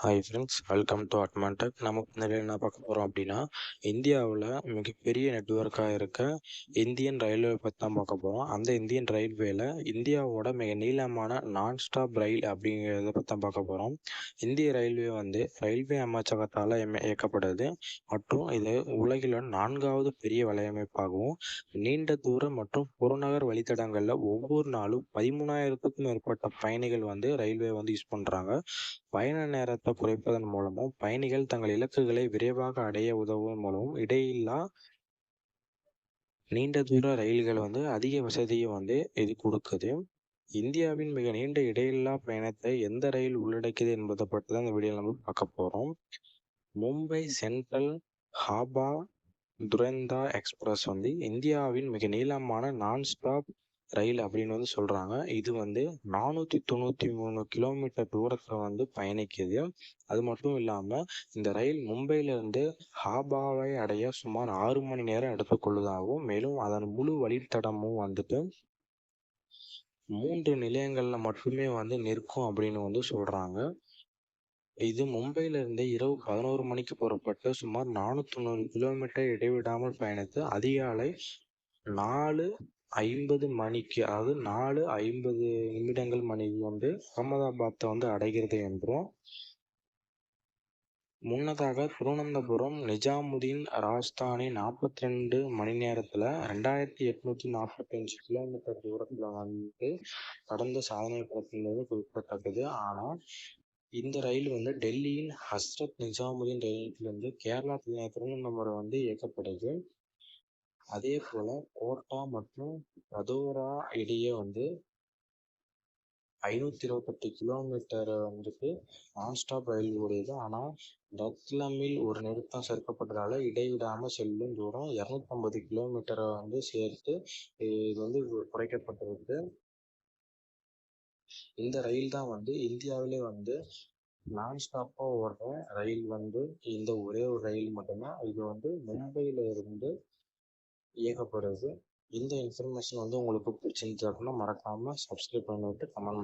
Hi friends welcome to அட்மான்டெக் நம்ம நிலையில் என்ன பார்க்க போகிறோம் அப்படின்னா இந்தியாவில் மிகப்பெரிய நெட்வொர்க்காக இருக்க இந்தியன் ரயில்வே பற்றி தான் பார்க்க போகிறோம் அந்த இந்தியன் ரயில்வேல இந்தியாவோட மிக நீளமான நான் ஸ்டாப் ரயில் அப்படிங்கிறத பற்றி தான் பார்க்க போகிறோம் இந்திய ரயில்வே வந்து ரயில்வே அமைச்சகத்தால் இயக்கப்படுது. மற்றும் இது உலகில் நான்காவது பெரிய வலையமைப்பாகவும் நீண்ட தூரம் மற்றும் புறநகர் வழித்தடங்களில் ஒவ்வொரு நாளும் பதிமூணாயிரத்துக்கும் மேற்பட்ட பயணிகள் வந்து ரயில்வே வந்து யூஸ் பண்ணுறாங்க பயண நேரத்தை குறைப்பதன் மூலமும் பயணிகள் தங்கள் இலக்குகளை விரைவாக அடைய உதவுவதன் மூலமும் இடையில்லா நீண்ட தூர ரயில்கள் வந்து அதிக வசதியை வந்து இது கொடுக்குது. இந்தியாவின் மிக நீண்ட இடையில்லா பயணத்தை எந்த ரயில் உள்ளடக்கியது என்பதை பற்றி தான் இந்த வீடியோ நம்ம பார்க்க போகிறோம் மும்பை சென்ட்ரல் ஹாபா துரந்தா எக்ஸ்பிரஸ் வந்து இந்தியாவின் மிக நீளமான நான் ஸ்டாப் ரயில் அப்படின்னு வந்து சொல்கிறாங்க இது வந்து நானூற்றி தொண்ணூற்றி மூணு கிலோமீட்டர் தூரத்தில் வந்து பயணிக்குது. அது மட்டும் இல்லாமல் இந்த ரயில் மும்பையிலிருந்து ஹாபாவை அடைய சுமார் ஆறு மணி நேரம் எடுத்துக்கொள்ளுதாகவும் மேலும் அதன் முழு வழித்தடமும் வந்துட்டு மூன்று நிலையங்களில் மட்டுமே வந்து நிற்கும் அப்படின்னு வந்து சொல்கிறாங்க இது மும்பையிலிருந்து இரவு பதினோரு மணிக்கு புறப்பட்டு சுமார் நானூற்றி தொண்ணூறு கிலோமீட்டர் இடைவிடாமல் பயணித்து அதிகாலை நாலு ஐம்பது மணிக்கு அதாவது நாலு ஐம்பது நிமிடங்கள் மணிக்கு வந்து அகமதாபாத்தை வந்து அடைகிறது என்றும் முன்னதாக திருவனந்தபுரம் நிஜாமுதீன் ராஜ்தானி நாற்பத்தி ரெண்டு மணி நேரத்தில் ரெண்டாயிரத்தி எட்நூத்தி நாற்பத்தஞ்சு கிலோமீட்டர் தூரத்தில் வந்து கடந்த சாதனை படுத்தினது குறிப்பிடத்தக்கது. ஆனால் இந்த ரயில் வந்து டெல்லியின் ஹஸ்ரத் நிஜாமுதீன் ரயிலிருந்து கேரளா திருவனந்தபுரம் வந்து இயக்கப்படுது. அதே போல் கோட்டா மற்றும் ரதோரா இடையே வந்து ஐநூற்றி இருபத்தெட்டு கிலோமீட்டர் வந்துட்டு நான்ஸ்டாப் ரயில் ஓடியது. ஆனால் ரத்லமில் ஒரு நிறுத்தம் சேர்க்கப்பட்டதால இடைவிடாமல் செல்லும் தூரம் இரநூத்தம்பது கிலோமீட்டரை வந்து சேர்த்து இது வந்து குறைக்கப்பட்டிருக்கு. இந்த ரயில் தான் வந்து இந்தியாவிலே வந்து நான் ஸ்டாப்பாக ஓடுற ரயில் வந்து இந்த ஒரே ஒரு ரயில் மட்டும்தான். இது வந்து மும்பையில் இருந்து ஏகப்படுது இந்த இன்ஃபர்மேஷன் வந்து உங்களுக்கு பிடிச்சிருந்துச்சு அப்படின்னா மறக்காமல் சப்ஸ்கிரைப் பண்ணிவிட்டு கமெண்ட்